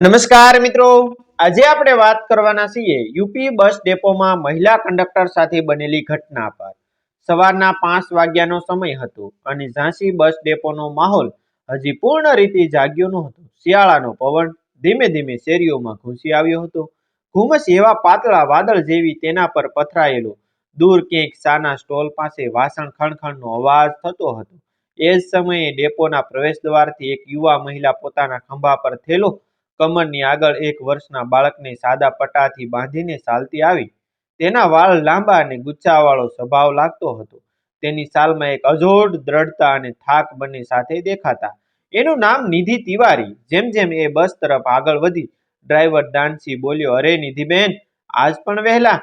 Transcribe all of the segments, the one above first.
નમસ્કાર મિત્રો. આજે આપણે વાત કરવાના છીએ યુપી બસ ડેપોમાં મહિલા કંડક્ટર સાથે બનેલી ઘટના પર. સવારના પાંચ વાગ્યાનો સમય હતો અને ઝાંસી બસ ડેપોનો માહોલ હજી પૂર્ણ રીતે જાગ્યો ન હતો શિયાળાનો પવન ધીમે ધીમે શેરીઓમાં ઘૂસી આવ્યો હતો. ઘુમસ એવા પાતળા વાદળ જેવી તેના પર પથરાયેલો, દૂર ક્યાંક સાના સ્ટોલ પાસે વાસણ ખણખણનો અવાજ થતો હતો. એ જ સમયે ડેપોના પ્રવેશ દ્વારથી એક યુવા મહિલા પોતાના ખંભા પર થેલો કમરની આગળ એક વર્ષના બાળકને સાદા પટ્ટાથી બાંધીને ચાલતી આવી. તેના વાળ લાંબા અને ગુચ્છાવાળો સ્વભાવ લાગતો હતો. તેની સાલમાં એક અજોડ, દ્રઢતા અને થાક બંને સાથે દેખાતા. એનું નામ નિધિ તિવારી. જેમ જેમ એ બસ તરફ આગળ વધી, ડ્રાઈવર દાનસી બોલ્યો, અરે નિધિબેન, આજ પણ વહેલા?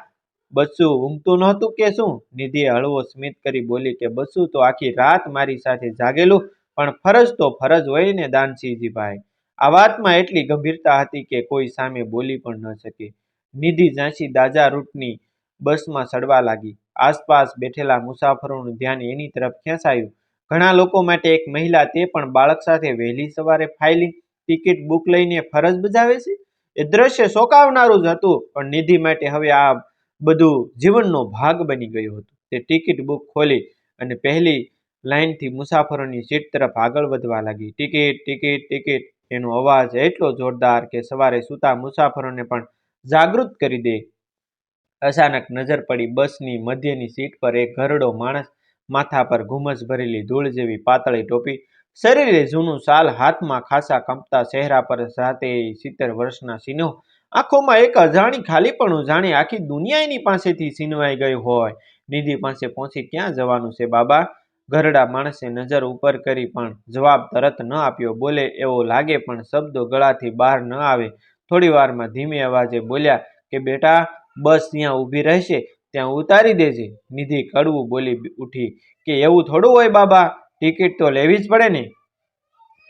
બસુ ઊંઘતું નહોતું કે શું? નિધિએ હળવો સ્મિત કરી બોલી કે, બસુ તો આખી રાત મારી સાથે જાગેલું, પણ ફરજ તો ફરજ હોય ને દાનસિંહજી ભાઈ આ વાતમાં એટલી ગંભીરતા હતી કે કોઈ સામે બોલી પણ ન શકે. નિધિ ઝાંસી દાજા રૂટની બસમાં ચડવા લાગી. આસપાસ બેઠેલા મુસાફરોનું ધ્યાન એની તરફ ખેંચાયું. ઘણા લોકો માટે એક મહિલા તે પણ બાળક સાથે વહેલી સવારે ફાઇલિંગ ટિકિટ બુક લઈને ફરજ બજાવે છે? એ દ્રશ્ય શોકાવનારું જ હતું, પણ નિધિ માટે હવે આ બધું જીવનનો ભાગ બની ગયું હતું. તે ટિકિટ બુક ખોલી અને પહેલી લાઇનથી મુસાફરોની સીટ તરફ આગળ વધવા લાગી. Ticket ticket ticket. એનો અવાજ એટલો જોરદાર કે સવારે સૂતા મુસાફરોને પણ જાગૃત કરી દે. અચાનક નજર પડી બસની મધ્યની સીટ પર એક ઘરડો માણસ માથા પર ઘુમસ ભરેલી ધૂળ જેવી પાતળી ટોપી, શરીરે જૂનું સાલ હાથમાં ખાસા કંપતા ચહેરા પર સાથે સિત્તેર વર્ષના સિનો આંખોમાં એક અજાણી ખાલીપણું જાણે આખી દુનિયા એની પાસેથી છીનવાઈ ગઈ હોય. નિધિ પાસે પહોંચી ક્યાં જવાનું છે બાબા? ઘરડા માણસે નજર ઉપર કરી પણ જવાબ તરત ન આપ્યો. બોલે, એવો લાગે પણ શબ્દો ગળાથી બહાર ન આવે. થોડી વારમાં ધીમે અવાજે બોલ્યા કે, બેટા, બસ ત્યાં ઊભી રહેશે, ત્યાં ઉતારી દેજે. નિધિ કડવું બોલી ઉઠી કે, એવું થોડું હોય બાબા, ટિકિટ તો લેવી જ પડે ને.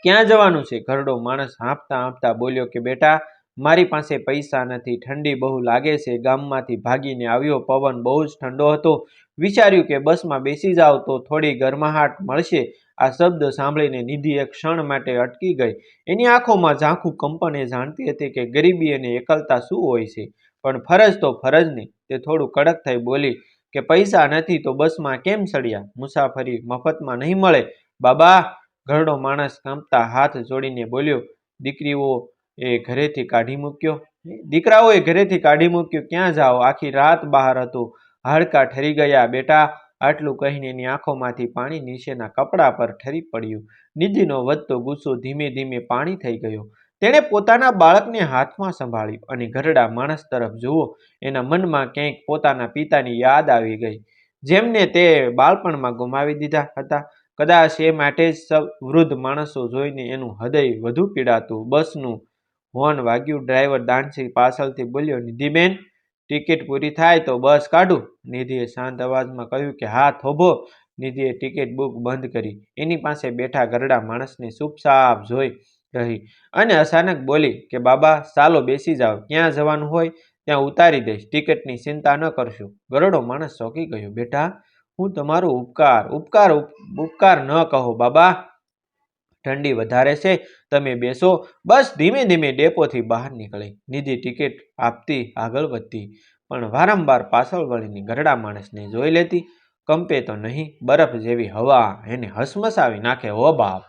ક્યાં જવાનું છે? ઘરડો માણસ હાંફતા હાંફતા બોલ્યો કે, બેટા મારી પાસે પૈસા નથી, ઠંડી બહુ લાગે છે. ગામમાંથી ભાગીને આવ્યો, પવન બહુ જ ઠંડો હતો. વિચાર્યું કે બસમાં બેસી જાવ તો થોડી ગરમાહાટ મળશે. આ શબ્દ સાંભળીને નિધિ એક ક્ષણ માટે અટકી ગઈ. એની આંખોમાં ઝાંખું કંપન જાણતી હતી કે ગરીબી અને એકલતા શું હોય છે. પણ ફરજ તો ફરજ નહીં તે થોડું કડક થઈ બોલી કે પૈસા નથી તો બસમાં કેમ ચડ્યા મુસાફરી મફતમાં નહીં મળે. બાબા! ઘરડો માણસ કાંપતા હાથ જોડીને બોલ્યો, દીકરીઓ એ ઘરેથી કાઢી મૂક્યો. દીકરાઓએ ઘરેથી કાઢી મૂક્યો. ક્યાં જાઓ? આખી રાત બહાર હતું. હાડકા ઠરી ગયા. બેટા, આટલું કહીને એની આંખોમાંથી પાણી નીચેના કપડા પર ઠરી પડ્યું. નિધિનો વધતો ગુસ્સો ધીમે ધીમે પાણી થઈ ગયો. તેણે પોતાના બાળકને હાથમાં સંભાળ્યું અને ઘરડા માણસ તરફ જુઓ. એના મનમાં ક્યાંક પોતાના પિતાની યાદ આવી ગઈ. જેમને તે બાળપણમાં ગુમાવી દીધા હતા. કદાચ એ માટે જ વૃદ્ધ માણસો જોઈને એનું હૃદય વધુ પીડાતું. બસનું હોર્ન વાગ્યું. ડ્રાઈવર દાનસિંહ પાછળથી બોલ્યો, નિધિબેન, ટિકિટ પૂરી થાય તો બસ કાઢું. નિધિએ શાંત અવાજમાં કહ્યું કે હા થોભો નિધિએ ટિકિટ બુક બંધ કરી. એની પાસે બેઠા ગરડા માણસને ચૂપચાપ જોઈ રહી અને અચાનક બોલી કે, બાબા, ચાલો બેસી જાઓ. ક્યાં જવાનું હોય ત્યાં ઉતારી દઈશ. ટિકિટની ચિંતા ન કરશું. ગરડો માણસ ચોંકી ગયો. બેટા, હું તમારો ઉપકાર ઉપકાર ઉપકાર ન કહો, બાબા. ઠંડી વધારે છે, તમે બેસો. બસ ધીમે ધીમે ડેપોથી બહાર નીકળી. નિધિ ટિકિટ આપતી, આગળ વધતી. પણ વારંવાર પાછળ વળીને ગરડા માણસને જોઈ લેતી. કંપે તો નહીં, બરફ જેવી હવા એને હસમસાવી નાખે. હો બાપ!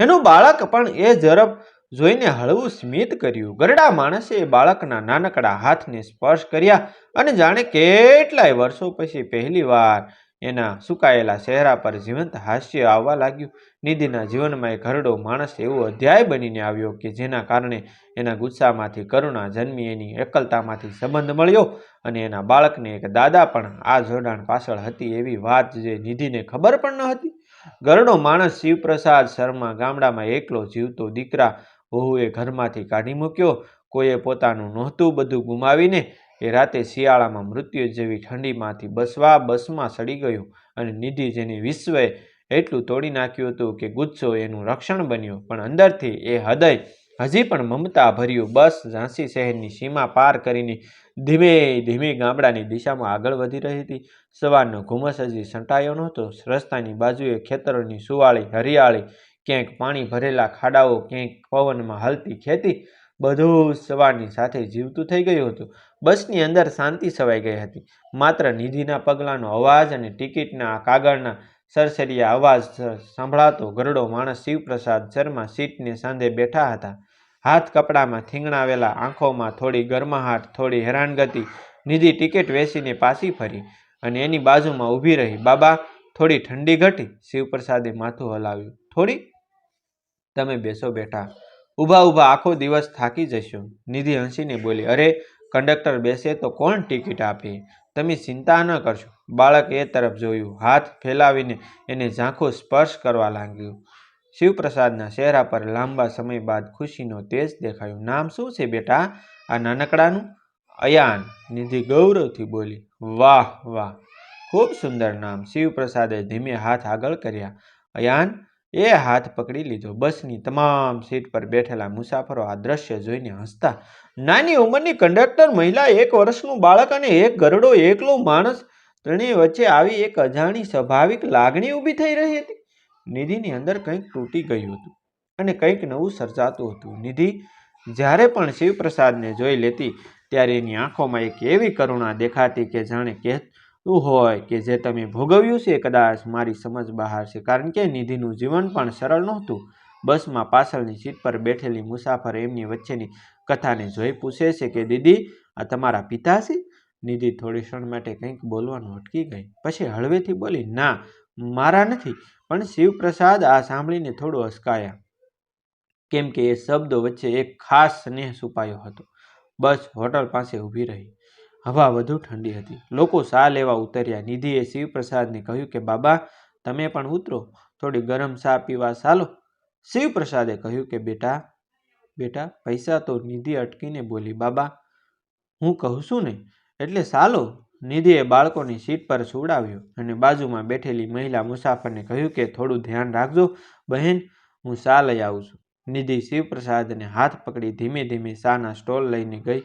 એનું બાળક પણ એ ઝડપ જોઈને હળવું સ્મિત કર્યું. ગરડા માણસે એ બાળકના નાનકડા હાથને સ્પર્શ કર્યા અને જાણે કેટલાય વર્ષો પછી પહેલી વાર એના સુકાયેલા ચહેરા પર જીવંત હાસ્ય આવવા લાગ્યું. નિધિના જીવનમાં એક ઘરડો માણસ એવો અધ્યાય બનીને આવ્યો કે જેના કારણે એના ગુસ્સામાંથી કરુણા જન્મી, એની એકલતામાંથી સંબંધ મળ્યો અને એના બાળકને એક દાદા પણ આ જોડાણ પાછળ હતી એવી વાત જે નિધિને ખબર પણ ન હતી. ઘરડો માણસ શિવપ્રસાદ શર્મા ગામડામાં એકલો જીવતો દીકરા વહુએ ઘરમાંથી કાઢી મૂક્યો. કોઈએ પોતાનું નહોતું બધું ગુમાવીને એ રાતે શિયાળામાં મૃત્યુ જેવી ઠંડીમાંથી બસવા બસમાં સડી ગયું અને નિધિ જેની વિશ્વએ એટલું તોડી નાખ્યું હતું કે ગુસ્સો એનું રક્ષણ બન્યો, પણ અંદરથી એ હૃદય હજી પણ મમતા ભર્યું બસ ઝાંસી શહેરની સીમા પાર કરીને ધીમે ધીમે ગામડાની દિશામાં આગળ વધી રહી હતી. સવારનો ઘુમસ હજી સંટાયો નહોતો. રસ્તાની બાજુએ ખેતરોની સુવાળી, હરિયાળી, ક્યાંક પાણી ભરેલા ખાડાઓ, ક્યાંક પવનમાં હલતી ખેતી બધું સવારની સાથે જીવતું થઈ ગયું હતું. બસની અંદર શાંતિ છવાઈ ગઈ હતી. માત્ર નિધિના પગલાંનો અવાજ અને ટિકિટના કાગળના સરસરિયા અવાજ સંભળાતો ગરડો માણસ શિવપ્રસાદ શર્મા સીટને સાંધે બેઠા હતા. હાથ કપડામાં થીંગણાવેલા આંખોમાં થોડી ગરમાહટ, થોડી હેરાનગતિ, નિધિ ટિકિટ વેચીને પાછી ફરી અને એની બાજુમાં ઊભી રહી. બાબા, થોડી ઠંડી ઘટી, શિવપ્રસાદે માથું હલાવ્યું. થોડી? તમે બેસો બેઠા ઊભા ઊભા આખો દિવસ થાકી જશો. નિધિ હસીને બોલી, અરે, કંડક્ટર બેસે તો કોણ ટિકિટ આપે? તમે ચિંતા ન કરશો. બાળક એ તરફ જોયું, હાથ ફેલાવીને એને ઝાંખો સ્પર્શ કરવા લાગ્યું. શિવપ્રસાદના ચહેરા પર લાંબા સમય બાદ ખુશીનો તેજ દેખાયો. નામ શું છે બેટા? આ નાનકડાનું? અયાન. નિધિ ગૌરવથી બોલી, વાહ વાહ. ખૂબ સુંદર નામ. શિવપ્રસાદે ધીમે હાથ આગળ કર્યા. અયાન એ હાથ પકડી લીધો. બસની તમામ સીટ પર બેઠેલા મુસાફરો આ દ્રશ્ય જોઈને હસતા. નાની ઉંમરની કંડક્ટર મહિલા, એક વર્ષનું બાળક અને એક ગરડો, એકલો માણસ, ત્રણેય વચ્ચે આવી એક અજાણી સ્વાભાવિક લાગણી ઊભી થઈ રહી હતી. નિધિની અંદર કંઈક તૂટી ગયું હતું અને કંઈક નવું સર્જાતું હતું. નિધિ જ્યારે પણ શિવપ્રસાદને જોઈ લેતી, ત્યારે એની આંખોમાં એક એવી કરુણા દેખાતી કે જાણે કહેતું હોય કે જે તમે ભોગવ્યું છે, કદાચ મારી સમજ બહાર છે. કારણ કે નિધિનું જીવન પણ સરળ નહોતું. બસમાં પાછળની સીટ પર બેઠેલી મુસાફર એમની વચ્ચેની કથાને જોઈ પૂછે છે કે, દીદી, આ તમારા પિતા છે? નિધિ થોડી ક્ષણ માટે કંઈક બોલવાનું અટકી ગઈ. પછી હળવેથી બોલી, ના, મારા નથી, પણ શિવપ્રસાદ આ સાંભળીને થોડું અસકાયા. કેમ કે એ શબ્દો વચ્ચે એક ખાસ સ્નેહ છુપાયો હતો. બસ હોટલ પાસે ઊભી રહી. હવા વધુ ઠંડી હતી. લોકો ચા લેવા ઉતર્યા. નિધિએ શિવપ્રસાદને કહ્યું કે, બાબા, તમે પણ ઉતરો. થોડી ગરમ ચા પીવા ચાલો. શિવપ્રસાદે કહ્યું કે, બેટા બેટા, પૈસા તો નિધિ અટકીને બોલી, બાબા, હું કહું છું ને? એટલે ચાલો. નિધિએ બાળકોની સીટ પર સુવડાવ્યો અને બાજુમાં બેઠેલી મહિલા મુસાફરને કહ્યું કે, થોડું ધ્યાન રાખજો, બહેન, હું ચા લઈ આવું છું. નિધિ શિવપ્રસાદને હાથ પકડી ધીમે ધીમે ચાના સ્ટોલ લઈને ગઈ.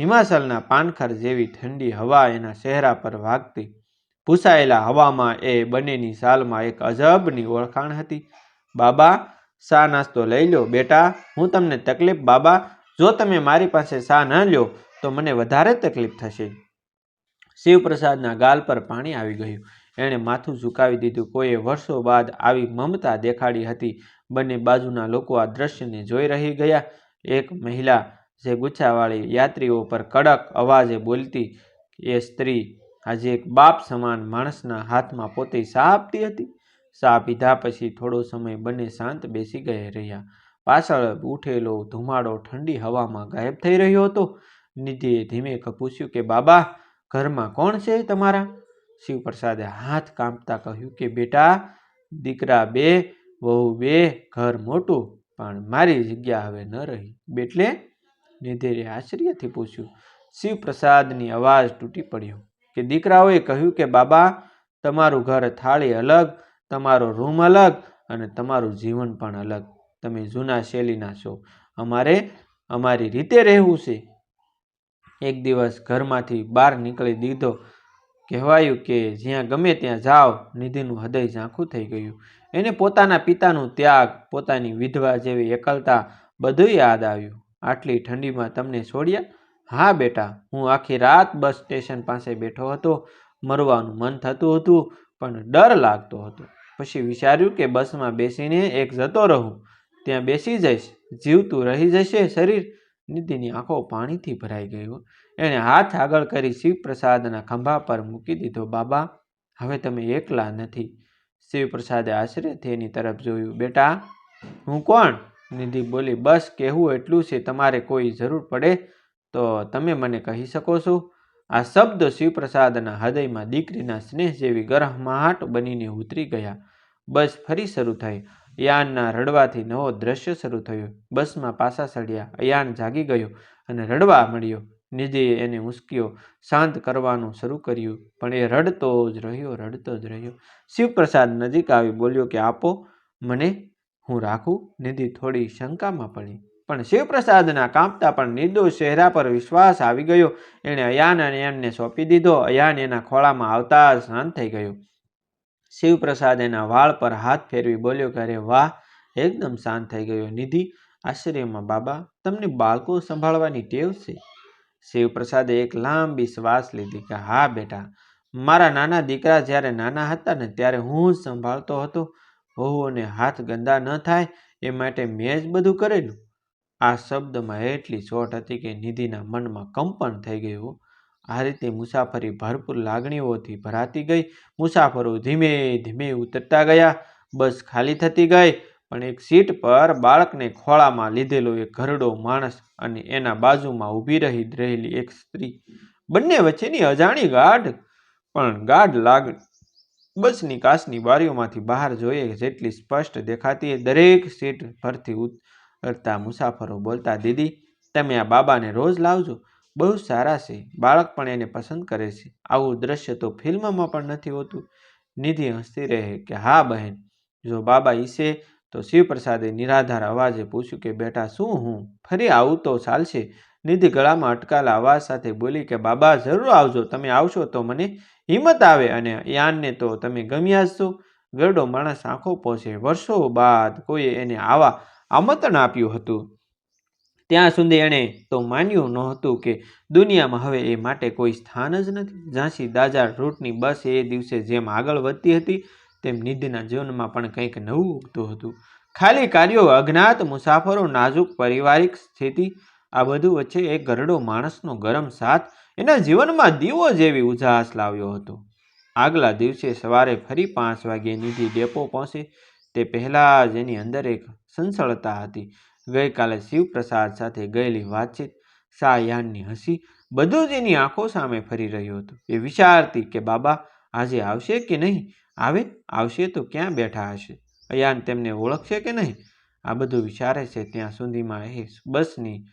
હિમાચલના પાનખર જેવી ઠંડી હવા એના ચહેરા પર વાગતી. ભૂસાયેલા હવામાં એ બંનેની સાલમાં એક અજબની ઓળખાણ હતી. બાબા શા નાસ્તો લઈ લો બેટા. હું તમને તકલીફ, બાબા. જો તમે મારી પાસે શા ન લ્યો, તો મને વધારે તકલીફ થશે. શિવપ્રસાદના ગાલ પર પાણી આવી ગયું. એણે માથું ઝુકાવી દીધું. કોઈએ વર્ષો બાદ આવી મમતા દેખાડી હતી. બંને બાજુના લોકો આ દ્રશ્યને જોઈ રહી ગયા. એક મહિલા જે ગુચ્છાવાળી યાત્રીઓ પર કડક અવાજે બોલતી એ સ્ત્રી આજે એક બાપ સમાન માણસના હાથમાં પોતે સા આપતી હતી. સા પીધા પછી થોડો સમય બંને શાંત બેસી ગયા રહ્યા. પાછળ ઉઠેલો ધુમાડો ઠંડી હવામાં ગાયબ થઈ રહ્યો હતો. નિધિએ ધીમે પૂછ્યું કે, બાબા, ઘરમાં કોણ છે તમારા? શિવપ્રસાદે હાથ કાંપતા કહ્યું કે, બેટા, દીકરા બે, વહુ બે, ઘર મોટું, પણ મારી જગ્યા હવે ન રહી. બેટલે નિધિએ આશ્ચર્યથી પૂછ્યું, શિવપ્રસાદની અવાજ તૂટી પડ્યો કે દીકરાઓએ કહ્યું કે, બાબા, તમારું ઘર થાળી અલગ, તમારો રૂમ અલગ અને તમારું જીવન પણ અલગ. તમે જૂના શૈલીના છો. અમારે, અમારી રીતે રહેવું છે. એક દિવસ ઘરમાંથી બહાર નીકળી દીધો. કહેવાયું કે, જ્યાં ગમે ત્યાં જાઓ. નિધિનું હૃદય ઝાંખું થઈ ગયું. એને પોતાના પિતાનું ત્યાગ, પોતાની વિધવા જેવી એકલતા બધું યાદ આવ્યું. આટલી ઠંડીમાં તમને છોડ્યા? હા બેટા, હું આખી રાત બસ સ્ટેશન પાસે બેઠો હતો. મરવાનું મન થતું હતું, પણ ડર લાગતો હતો. પછી વિચાર્યું કે બસમાં બેસીને એક જતો રહું. ત્યાં બેસી જઈશ, જીવતું રહી જશે શરીર. નિધિની આંખો પાણીથી ભરાઈ ગયું એણે હાથ આગળ કરી શિવપ્રસાદના ખંભા પર મૂકી દીધો. બાબા, હવે તમે એકલા નથી. શિવપ્રસાદે આશ્ચર્યથી એની તરફ જોયું. બેટા, હું કોણ? નિધિ બોલી, બસ કહેવું એટલું છે, તમારે કોઈ જરૂર પડે તો તમે મને કહી શકો છો. આ શબ્દ શિવપ્રસાદના હૃદયમાં દીકરીના સ્નેહ જેવી ગરમાહટ બનીને ઉતરી ગયા. બસ ફરી શરૂ થઈ. યાનના રડવાથી નવો દ્રશ્ય શરૂ થયો. બસમાં પાછા સળ્યા. અયાન જાગી ગયો અને રડવા મળ્યો નિધિએ એને ઉસક્યો શાંત કરવાનું શરૂ કર્યું. પણ એ રડતો જ રહ્યો, રડતો જ રહ્યો. શિવપ્રસાદ નજીક આવી બોલ્યો કે, આપો, મને હું રાખું? નિધિ થોડી શંકામાં પડી. પણ શિવપ્રસાદના કાંપતા પણ નિર્દોષ ચહેરા પર વિશ્વાસ આવી ગયો. એણે અયાન અને એમને સોંપી દીધો. અયાન એના ખોળામાં આવતા શાંત થઈ ગયો. શિવપ્રસાદ એના વાળ પર હાથ ફેરવી બોલ્યો કે, અરે વાહ! એકદમ શાંત થઈ ગયો. નિધિ, આશ્ચર્યમાં બાબા, તમને બાળકો સંભાળવાની ટેવ છે. શિવપ્રસાદે એક લાંબી શ્વાસ લીધી કે, હા બેટા, મારા નાના દીકરા જ્યારે નાના હતા ને ત્યારે હું જ સંભાળતો હતો. વહુઓને હાથ ગંદા ન થાય એ માટે મેં જ બધું કરેલું. આ શબ્દમાં એટલી ચોટ હતી કે નિધિના મનમાં કંપન થઈ ગયું. આ રીતે મુસાફરી ભરપૂર લાગણીઓથી ભરાતી ગઈ. મુસાફરો ધીમે ધીમે ઉતરતા ગયા. બસ ખાલી થતી ગઈ, પણ એક સીટ પર બાળકને ખોળામાં લીધેલો એક ઘરડો માણસ અને એના બાજુમાં ઊભી રહી રહેલી એક સ્ત્રી. બંને વચ્ચેની અજાણી ગાઢ, પણ ગાઢ લાગણી બસની કાચની બારીઓમાંથી બહાર જોઈએ જેટલી સ્પષ્ટ દેખાતી દરેક સીટ પરથી ઉતરતા મુસાફરો બોલતા, દીદી, તમે આ બાબાને રોજ લાવજો. બહુ સારા છે. બાળક પણ એને પસંદ કરે છે. આવું દ્રશ્ય તો ફિલ્મમાં પણ નથી હોતું. નિધિ હસતી રહે કે, હા, બહેન. જો બાબા ઈસે તો શિવપ્રસાદે નિરાધાર અવાજે પૂછ્યું કે, બેટા, શું હું? ફરી આવું તો ચાલશે. નિધિ ગળામાં અટકાલા અવાજ સાથે બોલી કે, બાબા, જરૂર આવજો. તમે આવશો તો મને હિંમત આવે અને યાનને તો તમે ગમ્યા છો. ગરડો માણસ આંખો પહોંચે વર્ષો બાદ કોઈએ એને આવા આમંત્રણ આપ્યું હતું. ત્યાં સુધી એણે તો માન્યું નહોતું કે દુનિયામાં હવે એ માટે કોઈ સ્થાન જ નથી. ઝાંસી દાજા રૂટની બસ એ દિવસે જેમ આગળ વધતી હતી, તેમ નિધિના જીવનમાં પણ કંઈક નવું ઉગતું હતું. ખાલી કાર્યો, અજ્ઞાત, મુસાફરો, નાજુક, પારિવારિક સ્થિતિ, આ બધું વચ્ચે એક ગરડો માણસનો ગરમ સાથ એના જીવનમાં દીવો જેવી ઉજાસ લાવ્યો હતો. આગલા દિવસે સવારે ફરી પાંચ વાગ્યે નિધિ ડેપો પહોંચી, તે પહેલાં જ એની અંદર એક સંસળતા હતી. ગઈકાલે શિવપ્રસાદ સાથે ગયેલી વાતચીત સાયાનની હસી, બધું જ એની આંખો સામે ફરી રહ્યું હતું. એ વિચારતી કે, બાબા, આજે આવશે કે નહીં? આવે? આવશે તો ક્યાં બેઠા હશે? અયાન તેમને ઓળખશે કે નહીં? આ બધું વિચારે છે ત્યાં સુધીમાં એ બસની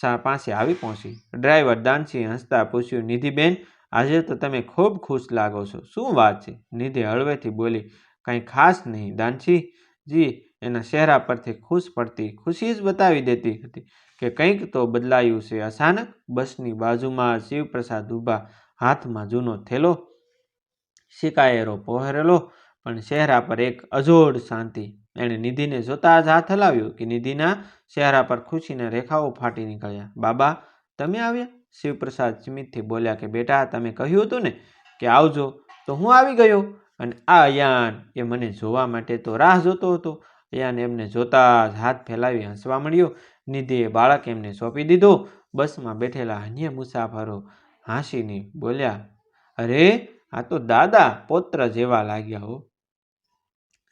પાસે આવી પહોંચી. ડ્રાઈવર દાનસિંહ હસતા પૂછ્યું, નિધિબેન, આજે તો તમે ખૂબ ખુશ લાગો છો. શું વાત છે? નિધિ હળવેથી બોલી, કંઈ ખાસ નહીં દાનસિંહજી એના ચહેરા પરથી ખુશ પડતી, ખુશી જ બતાવી દેતી હતી કે કંઈક તો બદલાયું છે. અચાનક બસની બાજુમાં શિવપ્રસાદ ઊભા હાથમાં જૂનો થેલો શિકાયરો પહેરેલો, પણ ચહેરા પર એક અજોડ શાંતિ એણે નિધિને જોતા જ હાથ હલાવ્યો કે નિધિના ચહેરા પર ખુશીના રેખાઓ ફાટી નીકળ્યા. બાબા, તમે આવ્યા? શિવપ્રસાદ ચિમિતથી બોલ્યા કે, બેટા, તમે કહ્યું હતું ને કે આવજો, તો હું આવી ગયો. અને આ અયાન એ મને જોવા માટે તો રાહ જોતો હતો. અયાન એમને જોતા જ હાથ ફેલાવી હસવા મળ્યો નિધિએ બાળક એમને સોંપી દીધો. બસમાં બેઠેલા અન્ય મુસાફરો હાંસીને બોલ્યા, અરે, આ તો દાદા, પોત્ર જેવા લાગ્યા હો.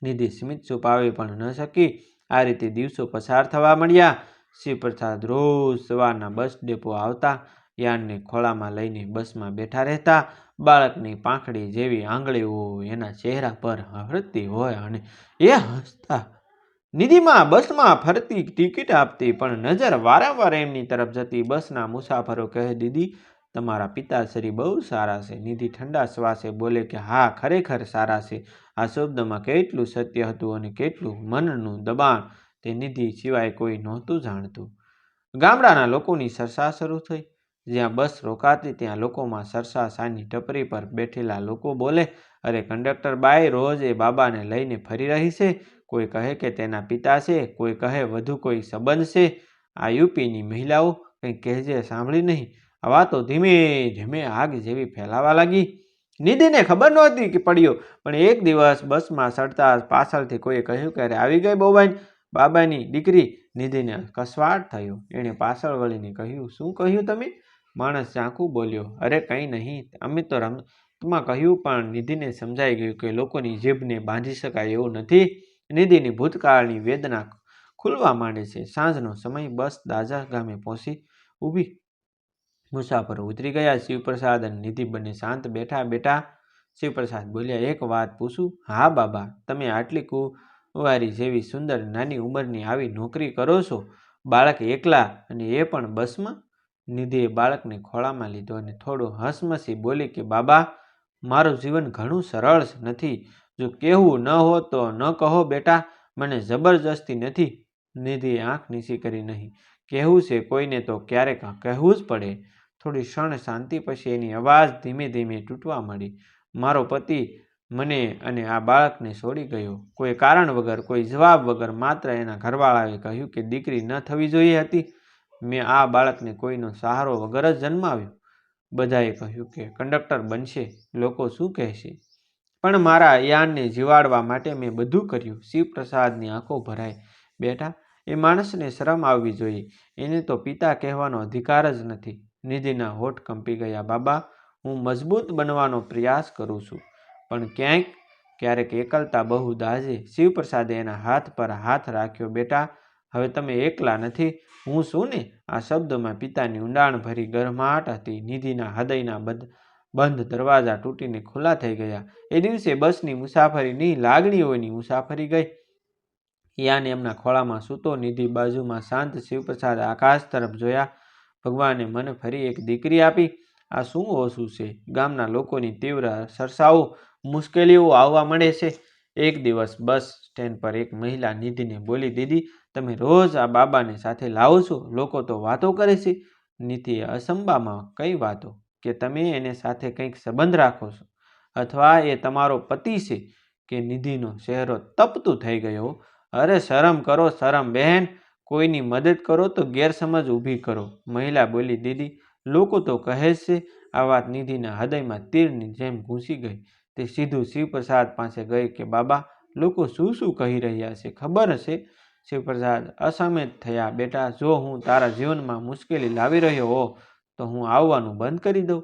નિધિ સ્મિત છુપાવી પણ ન શકી. આ રીતે દિવસો પસાર થવા મળ્યા શિવપ્રસાદ રોજ સવારના બસ ડેપો આવતા, યાનને ખોળામાં લઈને બસમાં બેઠા રહેતા, બાળકની પાંખડી જેવી આંગળીઓ એના ચહેરા પર હરતી હોય અને એ હસતા. નિધિમાં બસમાં ફરતી ટિકિટ આપતી પણ નજર વારંવાર એમની તરફ જતી. બસના મુસાફરો કહે, દીદી તમારા પિતાશ્રી બહુ સારા છે. નિધિ ઠંડા શ્વાસે બોલે કે, હા, ખરેખર સારા છે. આ શબ્દમાં કેટલું સત્ય હતું અને કેટલું મનનું દબાણ તે નિધિ સિવાય કોઈ નહોતું જાણતું. ગામડાના લોકોની સરસા શરૂ થઈ. જ્યાં બસ રોકાતી, ત્યાં લોકોમાં સરસા સાની ટપરી પર બેઠેલા લોકો બોલે, અરે, કંડક્ટર બાઈ, રોજ એ બાબાને લઈને ફરી રહી છે. કોઈ કહે કે તેના પિતા છે, કોઈ કહે વધુ કોઈ સંબંધ છે. આ યુપીની મહિલાઓ કંઈ કહેજે, સાંભળી નહીં. આ વાતો ધીમે ધીમે આગ જેવી ફેલાવા લાગી. નિધિને ખબર નહોતી કે પડ્યો, પણ એક દિવસ બસમાં સડતા પાછળથી કોઈએ કહ્યું કે, અરે, આવી ગઈ બોબાઈ બાબાની દીકરી નિધિને કસવાટ થયો. એણે પાછળ વળીને કહ્યું, શું કહ્યું તમે? માણસ ઝાંખું બોલ્યો, અરે, કંઈ નહીં. અમે તો રમતમાં કહ્યું, પણ નિધિને સમજાઈ ગયું કે લોકોની જીભને બાંધી શકાય એવું નથી. નિધિની ભૂતકાળની વેદના ખુલવા માંડે છે. સાંજનો સમય બસ દાજા ગામે પહોંચી ઊભી મુસાફરો ઉતરી ગયા. શિવપ્રસાદ અને નિધિ બંને શાંત બેઠા બેઠા શિવપ્રસાદ બોલ્યા, એક વાત પૂછું? હા બાબા, તમે આટલી કુંવારી જેવી સુંદર નાની ઉંમરની આવી નોકરી કરો છો? બાળક એકલા અને એ પણ બસમાં? નિધિએ બાળકને ખોળામાં લીધો અને થોડું હસમસી બોલી કે, બાબા, મારું જીવન ઘણું સરળ નથી. જો કહેવું ન હો તો ન કહો બેટા, મને જબરજસ્તી નથી. નિધિએ આંખ નીચી કરી નહીં. કહેવું છે કોઈને તો ક્યારેક કહેવું જ પડે. થોડી ક્ષણ શાંતિ પછી એની અવાજ ધીમે ધીમે તૂટવા મળી મારો પતિ મને અને આ બાળકને છોડી ગયો. કોઈ કારણ વગર, કોઈ જવાબ વગર માત્ર એના ઘરવાળાએ કહ્યું કે દીકરી ન થવી જોઈએ હતી. મેં આ બાળકને કોઈનો સહારો વગર જ જન્માવ્યો. બધાએ કહ્યું કે કંડક્ટર બનશે, લોકો શું કહેશે? પણ મારા યાનને જીવાડવા માટે મેં બધું કર્યું. શિવપ્રસાદની આંખો ભરાય બેટા એ માણસને શરમ આવવી જોઈએ. એને તો પિતા કહેવાનો અધિકાર જ નથી. નિધિના હોઠ કંપી ગયા. બાબા, હું મજબૂત બનવાનો પ્રયાસ કરું છું, પણ ક્યાંક ક્યારેક એકલતા બહુ દાઝે શિવપ્રસાદે એના હાથ પર હાથ રાખ્યો, બેટા, હવે તમે એકલા નથી. હું છું ને? આ શબ્દોમાં પિતાની ઊંડાણ ભરી ગરમાટ હતી. નિધિના હૃદયના બંધ બંધ દરવાજા તૂટીને ખુલ્લા થઈ ગયા. એ દિવસે બસની મુસાફરીની લાગણીઓની મુસાફરી ગઈ. યાને એમના ખોળામાં સૂતો નિધિ બાજુમાં શાંત શિવપ્રસાદ આકાશ તરફ જોયા. ભગવાને મને ફરી એક દીકરી આપી. આ શું ઓછું છે? ગામના લોકોની તીવ્ર સરસાઓ, મુશ્કેલીઓ આવવા મળે છે. એક દિવસ બસ સ્ટેન્ડ પર એક મહિલા નિધિને બોલી, દીદી, તમે રોજ આ બાબાને સાથે લાવો છો? લોકો તો વાતો કરે છે. નિધિએ અસંબામાં કઈ વાતો? કે તમે એને સાથે કંઈક સંબંધ રાખો છો? અથવા એ તમારો પતિ છે? કે નિધિનો ચહેરો તપતું થઈ ગયો? અરે શરમ કરો, શરમ બહેન. કોઈની મદદ કરો તો ગેરસમજ ઊભી કરો. મહિલા બોલી, દીદી, લોકો તો કહે છે, આ વાત નિધિના હૃદયમાં તીરની જેમ ઘૂસી ગઈ તે સીધું શિવપ્રસાદ પાસે ગઈ કે, બાબા, લોકો શું શું કહી રહ્યા છે? ખબર હશે શિવપ્રસાદ, અસમેત થયા, બેટા, જો હું તારા જીવનમાં મુશ્કેલી લાવી રહ્યો હો તો હું આવવાનું બંધ કરી દઉં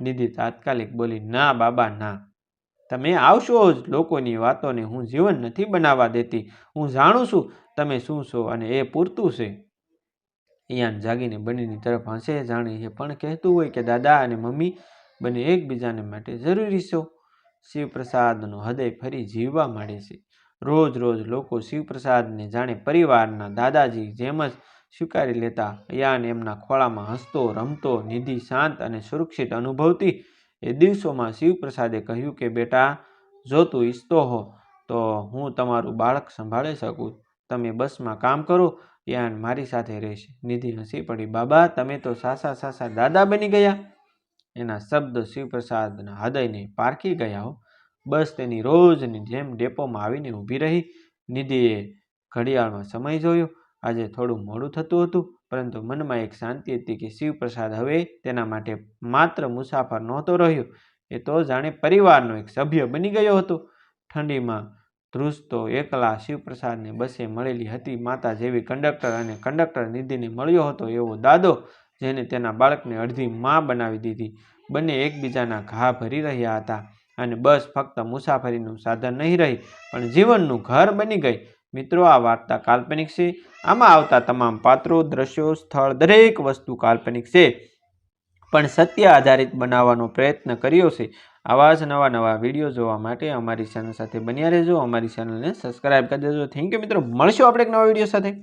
નિધિ તાત્કાલિક બોલી, ના, બાબા, ના. તમે આવશો જ લોકોની વાતોને હું જીવન નથી બનાવવા દેતી. હું જાણું છું તમે શું છો અને એ પૂરતું છે. ઈયાન જાગીને બંનેની તરફ હસે જાણે એ પણ કહેતું હોય કે દાદા અને મમ્મી બંને એકબીજાને માટે જરૂરી છો. શિવપ્રસાદનો હૃદય ફરી જીવવા માંડે છે. રોજ રોજ લોકો શિવપ્રસાદને જાણે પરિવારના દાદાજી જેમ જ સ્વીકારી લેતા. યાન એમના ખોળામાં હસતો, રમતો, નિધિ, શાંત અને સુરક્ષિત અનુભવતી એ દિવસોમાં શિવપ્રસાદે કહ્યું કે, બેટા, જો તું ઈચ્છતો હો, તો હું તમારું બાળક સંભાળી શકું. તમે બસમાં કામ કરો, યાન મારી સાથે રહેશે. નિધિ હસી પડી. બાબા, તમે તો સાસા સાસા દાદા બની ગયા. એના શબ્દ શિવપ્રસાદના હૃદયને પારખી ગયા હો. બસ તેની રોજની જેમ ડેપોમાં આવીને ઊભી રહી. નિધિએ ઘડિયાળમાં સમય જોયો. આજે થોડું મોડું થતું હતું. પરંતુ મનમાં એક શાંતિ હતી કે શિવપ્રસાદ હવે તેના માટે માત્ર મુસાફર નહોતો રહ્યો. એ તો જાણે પરિવારનો એક સભ્ય બની ગયો હતો. ઠંડીમાં ધ્રુસતો એકલા શિવપ્રસાદને બસે મળેલી હતી. માતા જેવી કંડક્ટર અને કંડક્ટર નિધિને મળ્યો હતો એવો દાદો જેને તેના બાળકને અડધી માં બનાવી દીધી. બંને એકબીજાના ઘા ભરી રહ્યા હતા અને બસ ફક્ત મુસાફરીનું સાધન નહીં રહી, પણ જીવનનું ઘર બની ગઈ. મિત્રો, આ વાર્તા કાલ્પનિક છે. આમાં આવતા તમામ પાત્રો, દ્રશ્યો, સ્થળ, દરેક વસ્તુ કાલ્પનિક છે. પણ સત્ય આધારિત બનાવવાનો પ્રયત્ન કર્યો છે. આવા જ નવા નવા વીડિયો જોવા માટે અમારી ચેનલ સાથે બન્યા રહેજો. અમારી ચેનલને સબસ્ક્રાઈબ કરી દેજો. થેન્ક યુ મિત્રો. મળશું આપણે એક નવા વીડિયો સાથે.